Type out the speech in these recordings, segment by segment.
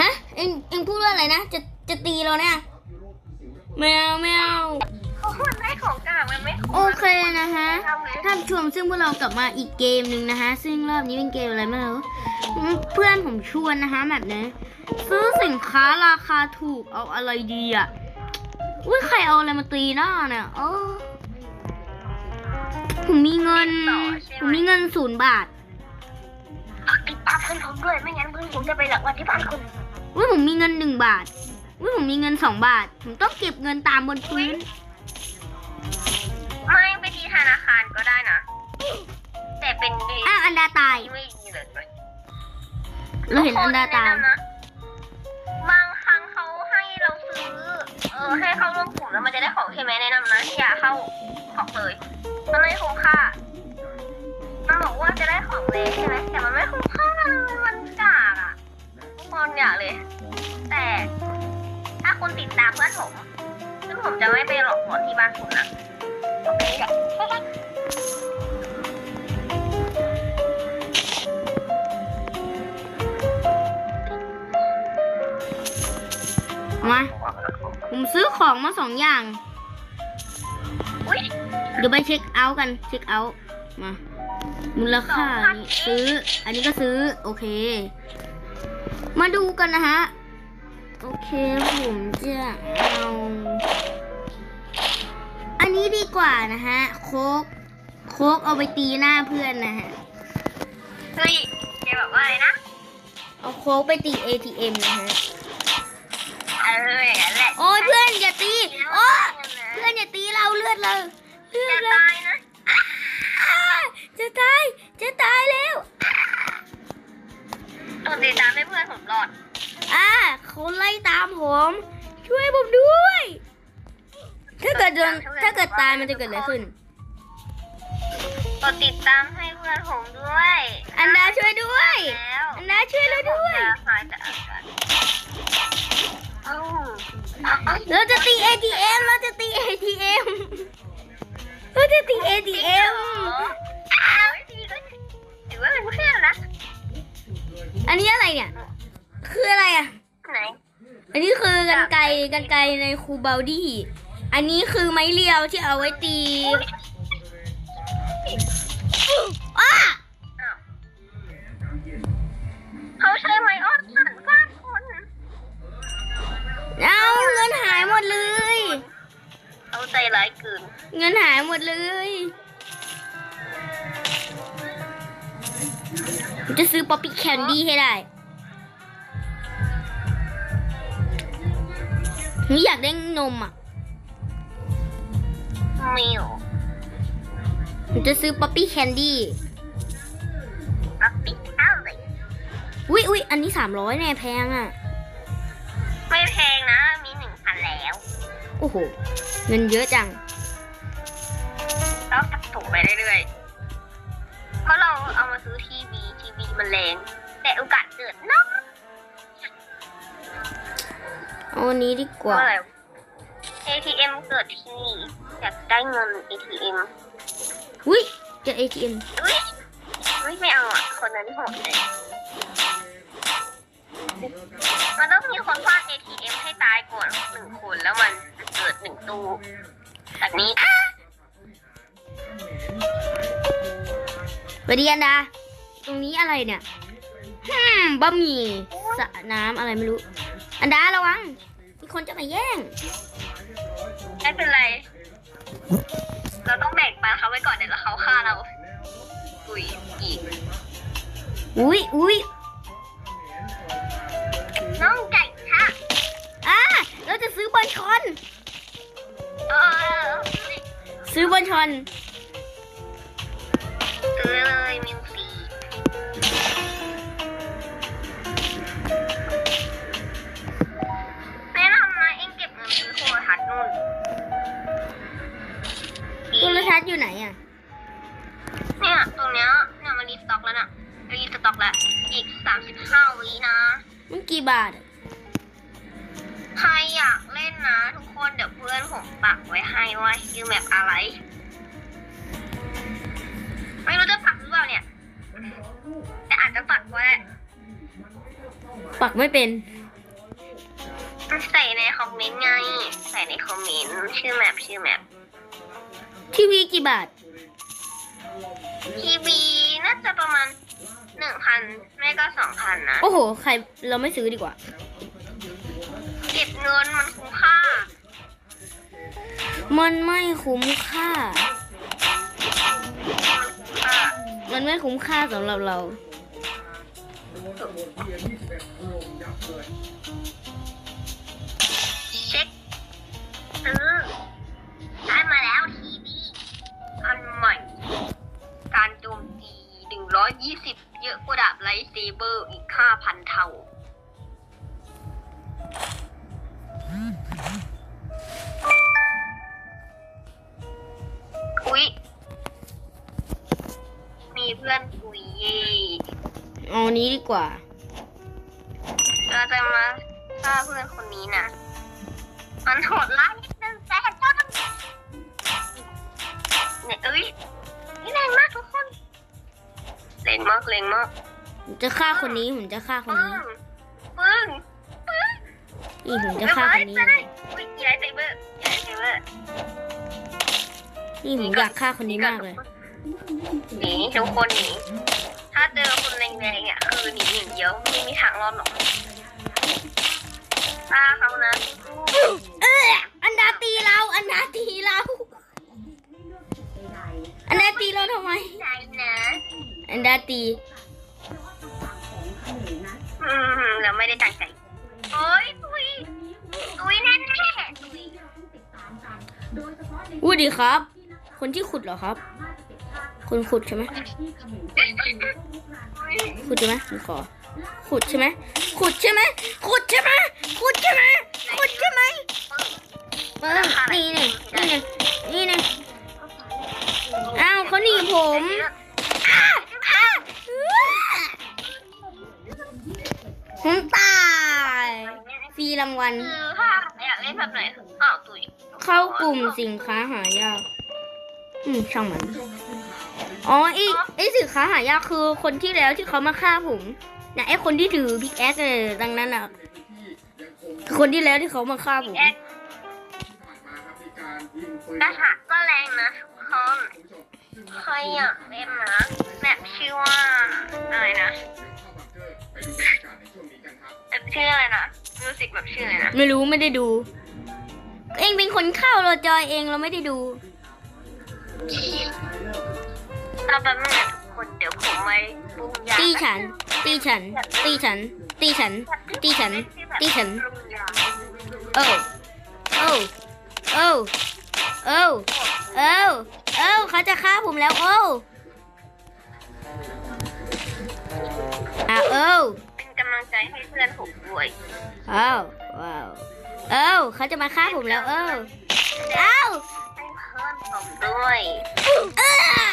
ฮะ เอ็งเอ็งพูดว่าอะไรนะ จะจะตีเราเนี่ยแมวแมวเขาคนได้ของกลางมันไม่โอเคนะฮะท่านผู้ชมซึ่งพวกเรากลับมาอีกเกมหนึ่งนะคะ ซึ่งรอบนี้เป็นเกมอะไรไม่รู้อืมเพื่อนผมชวนนะคะแบบนี้ซื้อสินค้าราคาถูกเอาอะไรดีอะอุ้ยใครเอาอะไรมาตีหน้าเนี่ยเออผมมีเงิน ผมมีเงินศูนย์บาท ติดตามเพื่อนผมด้วย ไม่งั้นเพื่อนผมจะไปหลักวันที่บ้านคุณอุ้ยผมมีเงินหนึ่งบาทอุ้ยผมมีเงินสองบาท ผมต้องเก็บเงินตามบนพื้น ไม่ไปที่ธนาคารก็ได้นะ แต่เป็นดีอ้าวอันดาตาย ที่ไม่ดีเลยเราเห็นอันดาตายทุกคนแนะนำนะบางครั้งเขาให้เราซื้อ เออให้เข้าร่วมกลุ่มแล้วมันจะได้ของใช่ไหมแนะนำนะอย่าเข้าของเลยมันไม่คุ้มค่า มันบอกว่าจะได้ของเลยใช่ไหมแต่มันไม่คุ้มค่าเลยมันกากอะทุกคนอยากเลย แต่ถ้าคุณติดตามเพื่อนผม ซึ่งผมจะไม่ไปหลอกหลอนที่บ้านคุณนะโอเคอะมาผมซื้อของมาสองอย่าง เดี๋ยวไปเช็คเอาท์กัน เช็คเอาท์มา มูลค่านี่ซื้อ อันนี้ก็ซื้อ โอเค มาดูกันนะฮะ โอเคผมจะเอา อันนี้ดีกว่านะฮะ โคกโคกเอาไปตีหน้าเพื่อนนะฮะ เฮ้ยแกบอกว่าอะไรนะ เอาโคกไปตี ATM นะฮะเอออย่างนั้นแหละโอ้ยเพื่อนอย่าตี โอ้ยเพื่อนอย่าตีเราเลือดเราเลือจะดเราตายนะอ้า จะตาย จะตายแล้วตัวติดตามให้เพื่อนผมรอด อ่าเขาไล่ตามผม ช่วยผมด้วย ถ้าเกิดโดนถ้าเกิดตายมันจะเกิดอะไรขึ้น กดติดตามให้เพื่อนผมด้วยอันดาช่วยด้วย แล้วอันดาช่วยเราด้วยจะหายจากอาการเอ้าเราจะตี ATM เราจะตี ATM เราจะตี ATM เอาไว้ดีด้วยถือว่าเป็นเพื่อนนะอันนี้อะไรเนี่ย คืออะไรอะ ไหน อันนี้คือกันไกรกันไกรในครูเบลดี้ อันนี้คือไม้เรียวที่เอาไว้ตีอ้าอ้าวเขาใช้ไม้อ้อนสั่นฟาดคนเอาเงินหายหมดเลยเขาใจร้ายเกิน เงินหายหมดเลย จะซื้อป๊อปปี้แคนดี้ให้ได้นี่อยากได้นมอะมิวผมจะซื้อป๊อปปี้แคนดี้รับปิดเอาเลยอุ๊ยอุ๊ยอันนี้สามร้อยแน่แพงอะ ไม่แพงนะ มีหนึ่งพันแล้ว โอ้โห เงินเยอะจัง แล้วกับถุงไปเรื่อยๆเพราะเรา มันแรง แต่โอกาสเกิดน้อยเอาอันนี้ดีกว่าเมื่อไหร่ ATM เกิดที่นี่อยากได้เงิน ATM อุ๊ยเจอ ATM อุ้ยอุ้ยไม่เอาอะ คนนั้นโหดเลยมันต้องมีคนพลาด ATM ให้ตายก่อนหนึ่งคนแล้วมันจะเกิดหนึ่งตู้แบบนี้สวัสดีอันดา ตรงนี้อะไรเนี่ยฮึมบะหมี่สระน้ำอะไรไม่รู้ อันดาระวัง มีคนจะมาแย่ง ไม่เป็นไร เราต้องแบ่งปลาเขาไว้ก่อนเดี๋ยวเขาฆ่าเรา อุ้ยอีก อุ๊ยอุ๊ยน้องไก่ค่ะอ่าเราจะซื้อบอลชอนเออซื้อบอลชอนซื้อเลยมิ โทรทัศน์อยู่ไหนอะ เนี่ยตรงเนี้ยเนี่ยมันรีสต็อกแล้วน่ะรีสต็อกแล้ว อีกสามสิบห้าวินะ มันกี่บาทอะใครอยากเล่นนะ ทุกคนเดี๋ยวเพื่อนผมปักไว้ให้ว่าชื่อแมปอะไร ไม่รู้จะปักหรือเปล่าเนี่ย แต่อาจจะปักไว้ปักไม่เป็น ใส่ในคอมเมนต์ไง ใส่ในคอมเมนต์ชื่อแมปชื่อแมป ทีวีกี่บาท ทีวีน่าจะประมาณหนึ่งพันไม่ก็สองพันนะโอ้โห ใครเราไม่ซื้อดีกว่า เก็บเงินมันคุ้มค่า มันไม่คุ้มค่าอะมันไม่คุ้มค่าสำหรับเรา เช็คซื้อไ420 เยอะกว่าดาบไลท์เซเบอร์อีก 5,000 เท่า อุ๊ย มีเพื่อนคุยเย่เอานี้ดีกว่า เราจะมาฆ่าเพื่อนคนนี้นะมันโหดร้ายนิดนึงแต่เจ้าต้องเนี่ยเอ้ยนี่แรงมากทุกคน แรงมากแรงมากผมจะฆ่าคนนี้ผมจะฆ่าคนปึ้นี้งปึ้งปึ้งนี่ผมจะฆ่าคนนี้จะได้อุ๊ยย้ายไซเบอร์ย้ายไซเบอร์นี่ผมอยากฆ่าคนนี้มากเลยหนีทุกคนหนีถ้าเจอคนแรงๆอะคือหนีอย่างเดียวไม่มีทางรอดหรอกตาเขานะ ตีอืมเราไม่ได้ตั้งใจโอ้ยตุยตุยแน่แน่ๆตุยวูดดีครับ คนที่ขุดเหรอครับ คนขุดใช่ไหมขุดใช่ไหมผมขอ ขุดใช่ไหมขุดใช่ไหมขุดใช่ไหมขุดใช่ไหมขุดใช่ไหมเออนี่นี่นี่นี่นี่นี่อ้าวเขาหนีผม ผมตายฟรีรางวัล คือถ้าอยากเล่นแบบไหนอ้าวตุยเข้ากลุ่มสินค้าหายาก อืมช่างมัน อ๋อไอไอสินค้าหายากคือคนที่แล้วที่เขามาฆ่าผมนะไอคนที่ถือพิกแอคเลยดังนั้นอะคือคนที่แล้วที่เขามาฆ่าผมแอดกระถะก็แรงนะทุกคนใครอยากเล่นนะแบบชื่อว่าอะไรนะแบบ ชื่ออะไรนะมิวสิกแบบชื่ออะไรนะไม่รู้ไม่ได้ดู เองเป็นคนเข้าเราจอยเองเราไม่ได้ดูเราแบบนึงนะทุกคนเดี๋ยวผมไว้ปรุงยาตีฉัน ตีฉัน ตีฉัน ตีฉัน ตีฉัน ตีฉัน โอ้ โอ้ โอ้ โอ้ โอ้ โอ้เขาจะฆ่าผมแล้ว โอ้อะโอ้เป็นกำลัง ใจให้เพื่อนผมด้วยอ้าวว้าวเอ้าเขาจะมาฆ่าผมแล้วเอ้าเอ้าให้เพื่อนผมด้วยเออ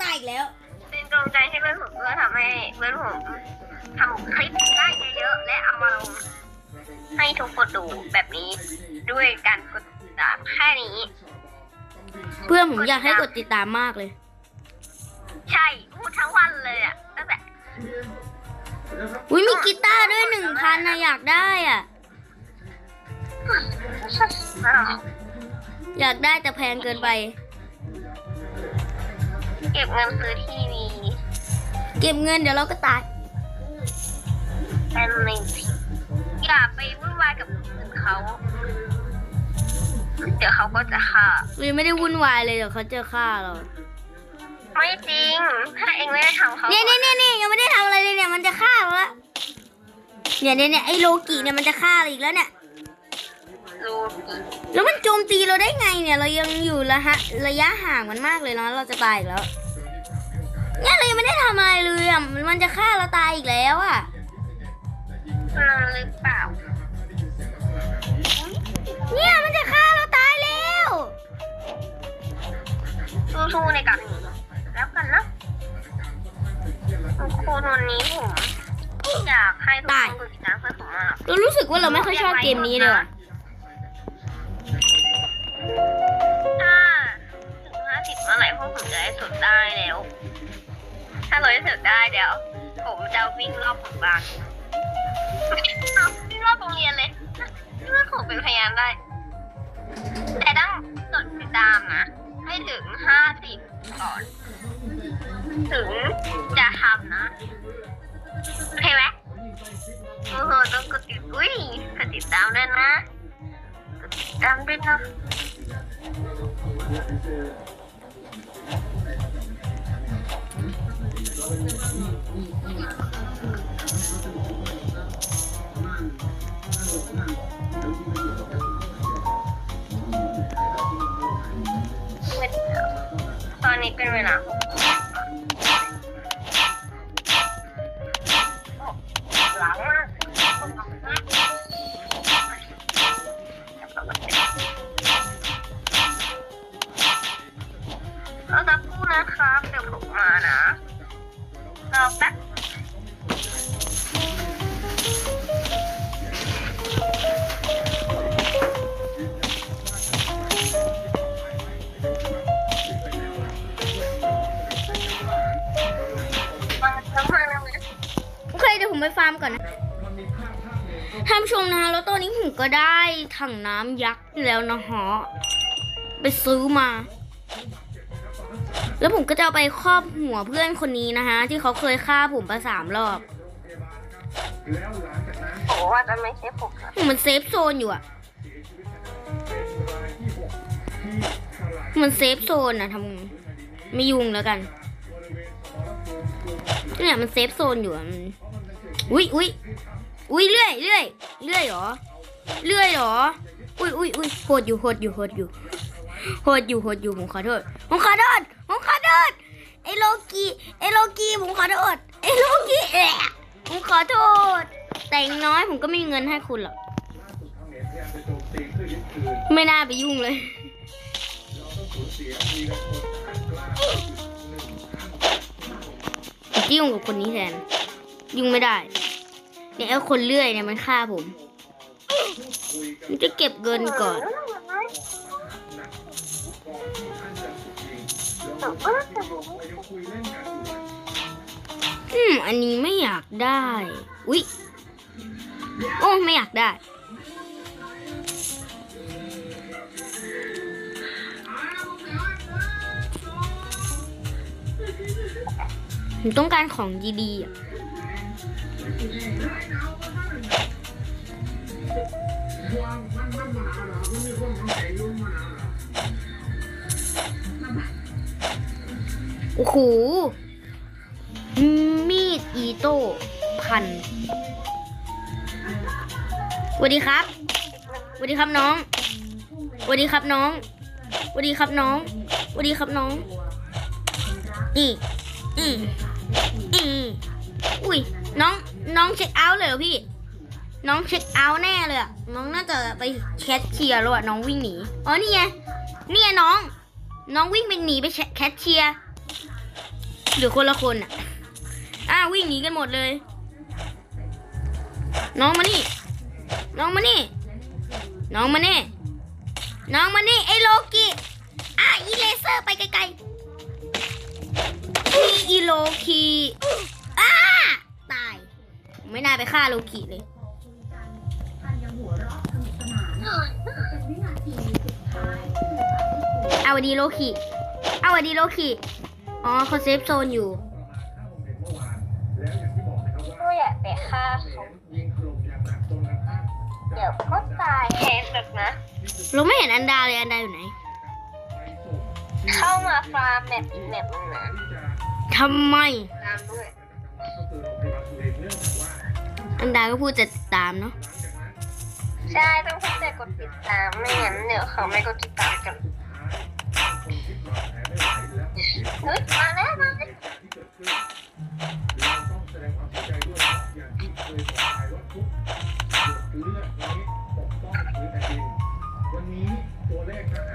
ตายอีกแล้ว เป็นกำลังใจให้เพื่อนผมเพื่อทำให้เพื่อนผมทำคลิปได้เยอะๆและเอามาลงให้ทุกคนดูแบบนี้ด้วยการกดติดตามแค่นี้ เพื่อนผมอยากให้กดติดตามมากเลย ใช่พูดทั้งวันเลยอะตั้งแต่ อุ้ยมีกีตาร์ด้วยหนึ่งพันนะอยากได้อะ อยากได้แต่แพงเกินไป เก็บเงินซื้อทีวี เก็บเงินเดี๋ยวเราก็ตายเป็นหนึ่งอย่าไปวุ่นวายกับคนอื่นเขา เดี๋ยวเขาก็จะฆ่าวีไม่ได้วุ่นวายเลยเดี๋ยวเขาจะฆ่าเรา ไม่จริง ถ้าเองไม่ได้ทำเขาเนี่ยเนี่ยเนี่ยเนี่ยยังไม่ได้ทำอะไรเลยเนี่ยมันจะฆ่าเราละเนี่ยเนี่ยเนี่ยไอโลกิเนี่ยมันจะฆ่าเราอีกแล้วเนี่ย รู้แล้วมันโจมตีเราได้ไงเนี่ย เรายังอยู่ระยะระยะห่างมันมากเลยเนาะเราจะตายอีกแล้วเนี่ยเรายังไม่ได้ทำอะไรเลยอะมันจะฆ่าเราตายอีกแล้วอะเราหรือเปล่า เนี่ยมันจะฆ่าเราตายแล้วสู้ๆในการหนี แล้วกันนะทุกคนวันนี้ผมอยากให้ทุกคนกดติดตามเพื่อนผมมากเรารู้สึกว่าเราไม่ค่อยชอบเกมนี้เลยว่ะถ้าถึงห้าสิบเมื่อไหร่พวกผมจะได้สุดได้แล้ว ถ้าเราได้สุดได้เดี๋ยว ผมจะวิ่งรอบหมู่บ้านเอาที่รอบโรงเรียนเลยเรื่องของเป็นพยานได้ แต่ต้องกดติดตามนะ ให้ถึงห้าสิบก่อน ถึงจะทำนะโอเคไหมโอ้โหต้องกดติดอุ้ยกดติดตามด้วยนะกดติดตามด้วยนะตอนนี้เป็นเวลา ก็ได้ถังน้ำยักษ์แล้วนะฮะไปซื้อมา แล้วผมก็จะเอาไปครอบหัวเพื่อนคนนี้นะฮะ ที่เขาเคยฆ่าผมไปสามรอบโอ้ว่าจะไม่ใช่ผมนะมันเซฟโซนอยู่อะมันเซฟโซนอะทำไงไม่ยุ่งแล้วกันเนี่ยมันเซฟโซนอยู่อะมันอุ้ยอุ้ยอุ้ยเลื่อยเลื่อยเลื่อยเหรอ เลื่อยเหรอ อุ้ยอุ้ยอุ้ยโหดอยู่โหดอยู่โหดอยู่โหดอยู่โหดอยู่ผมขอโทษผมขอโทษผมขอโทษไอโลกีไอโลกีผมขอโทษไอโลกีเอะผมขอโทษ แต่งน้อยผมก็ไม่มีเงินให้คุณหรอกไม่น่าไปยุ่งเลยจะยุ่งกับคนนี้แทนยุ่งไม่ได้เนี่ยไอคนเลื่อยเนี่ยมันฆ่าผม ผมจะเก็บเงินก่อน อืม อันนี้ไม่อยากได้ อุ๊ย โอ้ ไม่อยากได้ ผมต้องการของดีๆอะ โอ้โหมีดอีโต้พันสวัสดีครับสวัสดีครับน้องสวัสดีครับน้องสวัสดีครับน้องสวัสดีครับน้องอีอีอีอุ้ยน้องน้องเช็คเอาท์เลยเหรอพี่ น้องเช็คเอาท์แน่เลยอะน้องน่าจะไปแคชเชียร์แล้วอะน้องวิ่งหนี อ๋อนี่ไง นี่ไงน้อง น้องวิ่งไปหนีไปแคชเชียร์หรือคนละคนอะอ้าววิ่งหนีกันหมดเลย น้องมานี่ น้องมานี่ น้องมานี่ น้องมานี่ไอ้โลกิอะอีเลเซอร์ไปไกลๆอีอีโลคีอ้าตาย ไม่น่าไปฆ่าโลกิเลย เอาวันดีโลคิเอาวันดีโลคิอ๋อเขาเซฟโซนอยู่ก็อยากไปฆ่าเขาเดี๋ยวก็ตายแทนหรอกนะเราไม่เห็นอันดาเลยอันดาอยู่ไหน เข้ามาฟาร์มแบบอีกแบบนึงนะทำไมตามด้วยอันดาก็พูดจะติดตามเนาะ ใช่ต้องพูดแต่กดติดตามไม่งั้นเดี๋ยวเขาไม่กดติดตามกันเฮ้ยมาแล้วมาแล้ว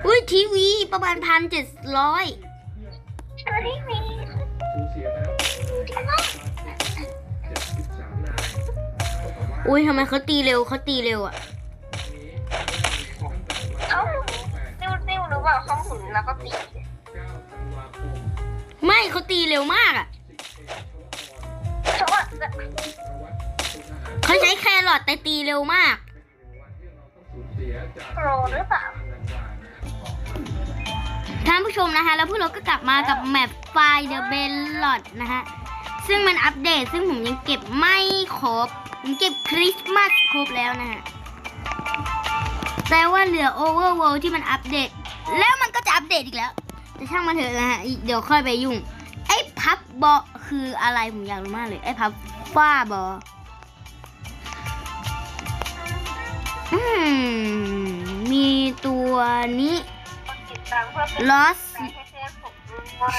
อุ้ยทีวีประมาณพันเจ็ดร้อยอุ้ยทำไมเขาตีเร็วเขาตีเร็วอะ หรือเปล่าเขาหมุนแล้วก็ตี ไม่เขาตีเร็วมากอะเขาอะเขาลอดแต่ตีเร็วมากโปรหรือเปล่าท่านผู้ชมนะคะ แล้วพวกเราก็กลับมากับแมปไฟเดอะเบลลอดนะคะซึ่งมันอัปเดตซึ่งผมยังเก็บไม่ครบผมเก็บคริสต์มาสครบแล้วนะฮะแต่ว่าเหลือโอเวอร์ l d ที่มันอัปเดต แล้วมันก็จะอัปเดตอีกแล้วแต่ช่างมันเถอะนะฮะ เดี๋ยวค่อยไปยุ่ง ไอ้พับบอคืออะไรผมอยากรู้มากเลย ไอ้พับฟ้าบออืมมีตัวนี้ติดตามเพื่อเป็น Lost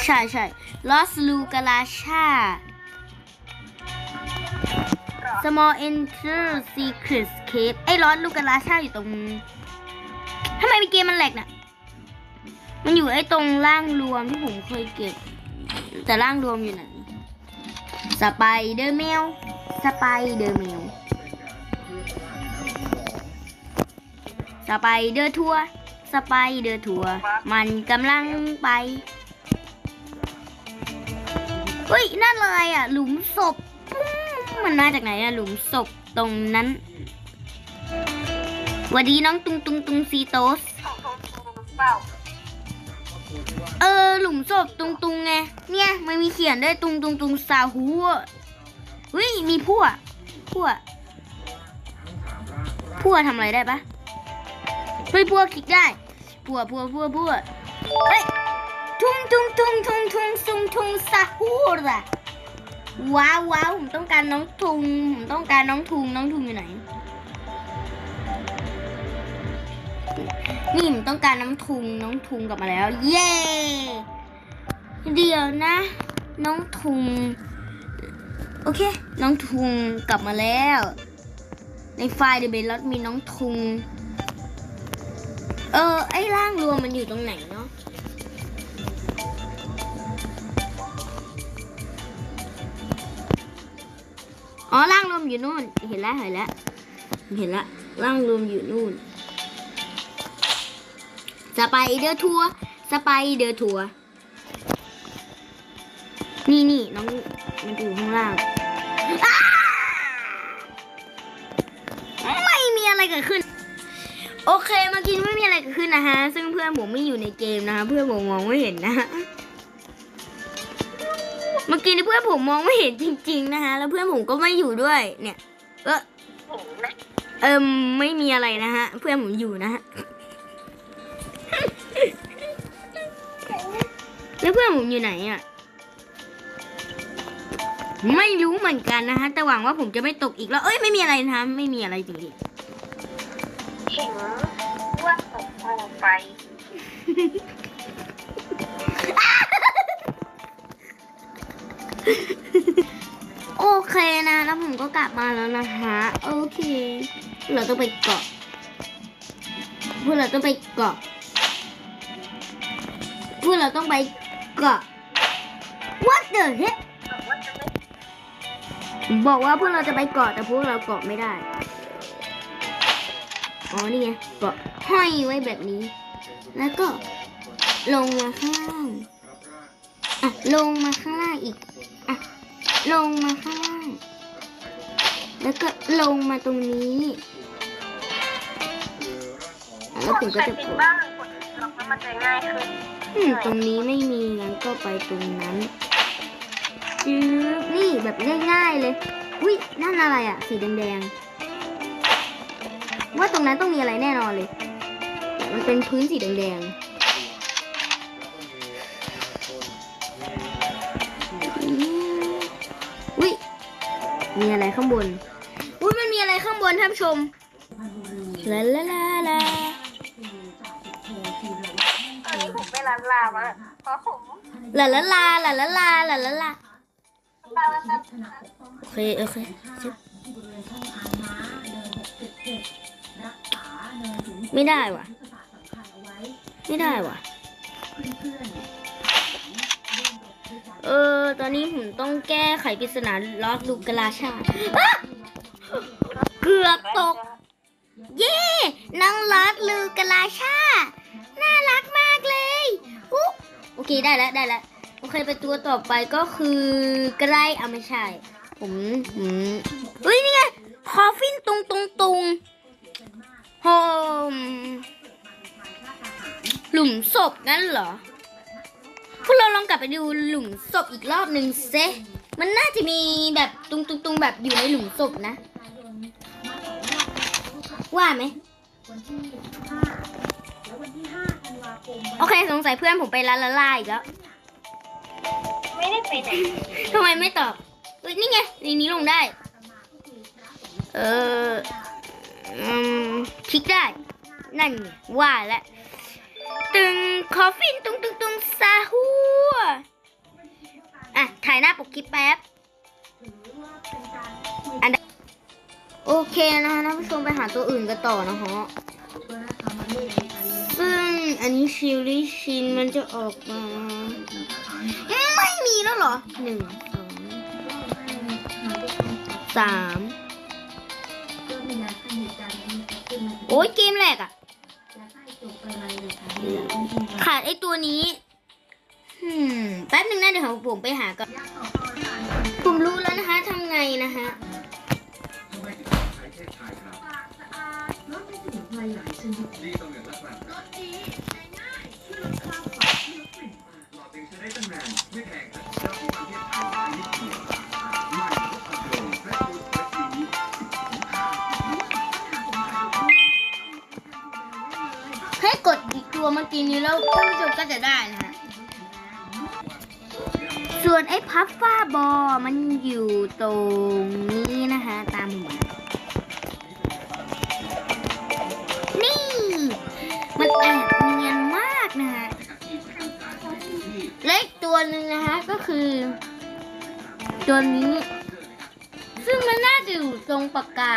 ใช่ใช่ Lost Lu g a l a s h a Small Enter Secret Cave ไอ้ Lost Lu g a l a s h a อยู่ตรง ทำไมมีเกมมันแหลกน่ะ มันอยู่ไอ้ตรงล่างรวมที่ผมเคยเก็บ แต่ล่างรวมอยู่ไหนสไปเดอร์แมวสไปเดอร์แมวสไปเดอร์ทัวสไปเดอร์ทัวมันกำลังไปเฮ้ยนั่นอะไรอะ หลุมศพมันมาจากไหนอะ หลุมศพตรงนั้นหวัสดีน้องตุงตุงตุงซีโตส เออ หลุมศพตุงตุงไง เนี่ยมันมีเขียนด้วยตุงตุงตุงซาฮูอะเฮ้ย มีพั่วพั่วพั่วทำอะไรได้ปะเฮ้ยพั่วคลิกได้พั่วพั่วพั่วพั่วเฮ้ย ทุงทุงทุงทุงทุงทุงทุงซาฮูระว้าวว้าวผมต้องการน้องทุงผมต้องการน้องทุงน้องทุงอยู่ไหน นี่ผมต้องการน้ำทุงน้องทุงกลับมาแล้ว เย้เดี๋ยวนะ น้องทุงโอเค น้องทุงกลับมาแล้ว ในไฟล์เดอะเบลลมีน้องทุงเออไอ้ร่างรวมมันอยู่ตรงไหนเนาะอ๋อร่างรวมอยู่นู่น เห็นแล้วเห็นแล้วเห็นแล้วร่างรวมอยู่นู่น สไปเดอร์ทัวร์สไปเดอร์ทัวร์นี่นี่น้องมันอยู่ข้างล่าง ไม่มีอะไรเกิดขึ้น โอเคเมื่อกี้ไม่มีอะไรเกิดขึ้นนะฮะ ซึ่งเพื่อนผมไม่อยู่ในเกมนะคะเพื่อนผมมองไม่เห็นนะฮะเมื่อกี้นี่เพื่อนผมมองไม่เห็นจริง ๆ นะคะแล้วเพื่อนผมก็ไม่อยู่ด้วย เนี่ย เออเอิมไม่มีอะไรนะฮะ เพื่อนผมอยู่นะฮะ แล้วเพื่อนผมอยู่ไหนอะ ไม่รู้เหมือนกันนะฮะ แต่หวังว่าผมจะไม่ตกอีกแล้ว เอ้ย ไม่มีอะไรนะคะไม่มีอะไรจริงเห็นว่าตกลงไปๆโอเคนะ แล้วผมก็กลับมาแล้วนะคะ โอเค เราต้องไปเกาะพวกเราต้องไปเกาะพวกเราต้องไป เกาะ What the heck บอกว่าจะไม่บอกว่าพวกเราจะไปเกาะแต่พวกเราเกาะไม่ได้ อ๋อนี่ไงเกาะห้อยไว้แบบนี้ แล้วก็ลงมาข้างล่าง อะลงมาข้างล่างอีก อะลงมาข้างล่าง แล้วก็ลงมาตรงนี้อะแล้วผมก็ใครจะปิปดลดบ้างกดล็อกแล้วมันจะง่ายขึ้นอืม ตรงนี้ไม่มีงั้นก็ไปตรงนั้นจืบนี่แบบง่ายๆเลยอุ้ยนั่นอะไรอะสีแดงๆว่าตรงนั้นต้องมีอะไรแน่นอนเลย มันเป็นพื้นสีแดงๆอุ้ยมีอะไรข้างบน อุ้ยมันมีอะไรข้างบนท่านผู้ชมลาลาลาลา ลามาะผมลาละลาหลาละลาหลาละลาลาลาลาโอเคโอเคไม่ได้วะไม่ได้วะเออ ตอนนี้ผมต้องแก้ไขปริศนาลอสลูกราชา เกือบตก เย่นั่งลอสลูกราชา คได้แล้วได้แล้วโอเคไปตัวต่อไปก็คือใกล้อะไม่ใช่ ผมผมเฮ้ยนี่ไงพอฟินตุงตุงตุงโฮมหลุมศพงั้นเหรอ พวกเราลองกลับไปดูหลุมศพอีกรอบหนึ่งเซมันน่าจะมีแบบตุงตุงตุงแบบอยู่ในหลุมศพนะ ว่าไหม โอเคสงสัยเพื่อนผมไปลาลาลาอีกแล้วไม่ได้ไปไหนทำไมไม่ตอบเอ้ยนี่ไงในนี้ลงได้ เอออืมคลิกได้ นั่นไงว่าแล้วตึงคอฟฟินตุงตุงตุงซาฮัวอะ ถ่ายหน้าปกคลิปแป๊บอันใดโอเคนะคะท่านผู้ชมไปหาตัวอื่นกันต่อนะฮะซึ่ง อันนี้ชิลลี่ชินมันจะออกมา ไม่มีแล้วเหรอหนึ่งสองสามโอ้ยเกมแรกอะขาดไอตัวนี้แป๊บหนึ่งนะเดี๋ยวผมไปหาก่อนผมรู้แล้วนะคะทำไงนะคะ ให้กดอีกตัวเมื่อกี้นี้แล้วท่านผู้ชมก็จะได้นะฮะ ส่วนไอ้พัฟฟ้าบอ มันอยู่ตรงนี้นะคะ ตามหัว หนึ่งนะคะก็คือ ตัวนี้ ซึ่งมันน่าจะอยู่ตรงปากกา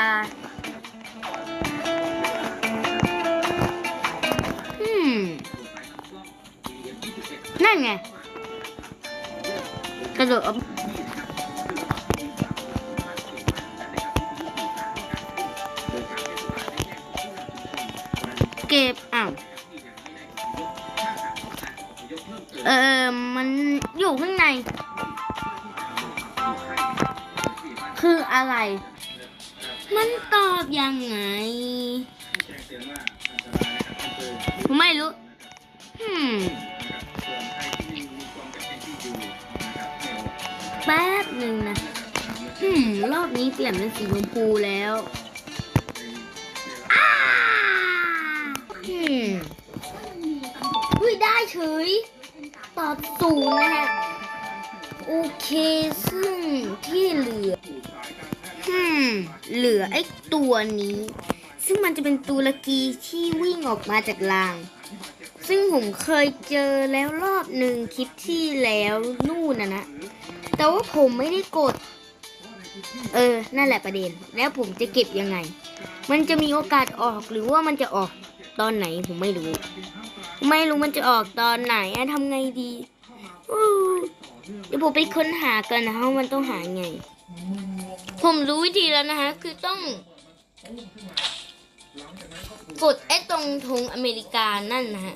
อืมนั่นไง กระโดดเก็บอ้าว อะไร มันตอบยังไง ไม่รู้แป๊บหนึ่งนะรอบนี้เปลี่ยนเป็นสีชมพูแล้วอ้า hmm อุ้ยได้เฉย ตอบศูนย์นะฮะ โอเค ซึ่งที่เหลือ hmm เหลือไอ้ตัวนี้ ซึ่งมันจะเป็นตุรกีที่วิ่งออกมาจากราง ซึ่งผมเคยเจอแล้วรอบหนึ่งคลิปที่แล้วนู่นนะนะ แต่ว่าผมไม่ได้กด เออ นั่นแหละประเด็น แล้วผมจะเก็บยังไง มันจะมีโอกาสออกหรือว่ามันจะออกตอนไหนผมไม่รู้ ไม่รู้มันจะออกตอนไหนอะทำไงดีเดี๋ยวผมไปค้นหากันนะว่ามันต้องหาไง ผมรู้วิธีแล้วนะคะคือต้องกดไอ้ตรงธงอเมริกานั่นนะฮะ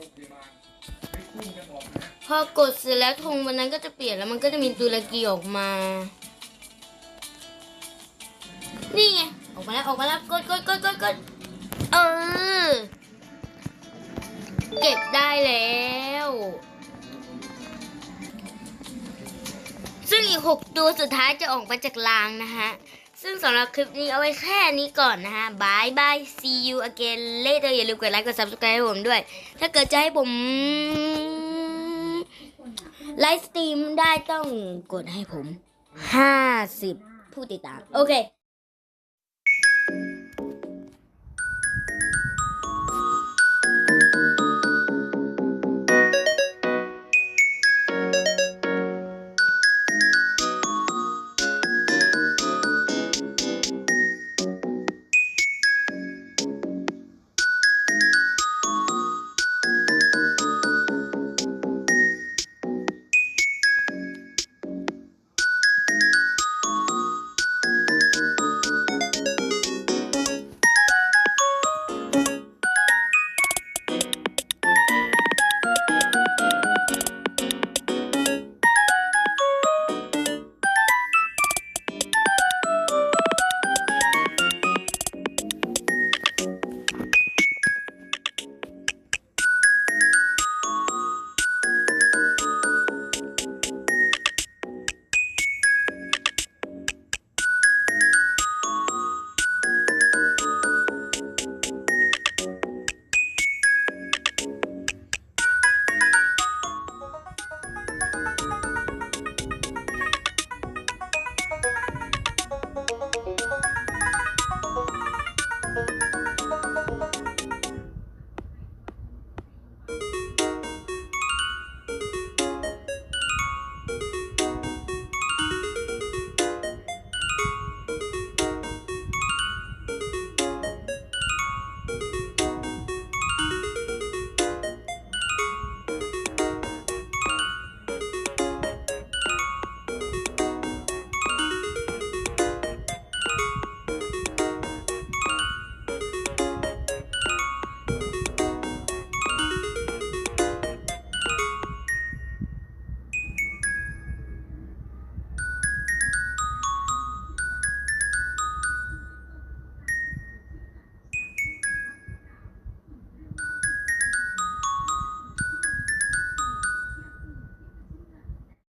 พอกดเสร็จแล้วธงวันนั้นก็จะเปลี่ยนแล้วมันก็จะมีตุรกีออกมา นี่ไง ออกมาแล้ว ออกมาแล้ว กดกดกดกดกดเออ เก็บได้แล้ว ซึ่งอีกหกตัวสุดท้ายจะออกมาจากรางนะฮะ ซึ่งสำหรับคลิปนี้เอาไว้แค่นี้ก่อนนะฮะบายบาย see you again later อย่าลืมกดไลค์กด subscribe ให้ผมด้วย ถ้าเกิดจะให้ผมไลฟ์สตรีมได้ต้องกดให้ผม 50 ผู้ติดตาม โอเค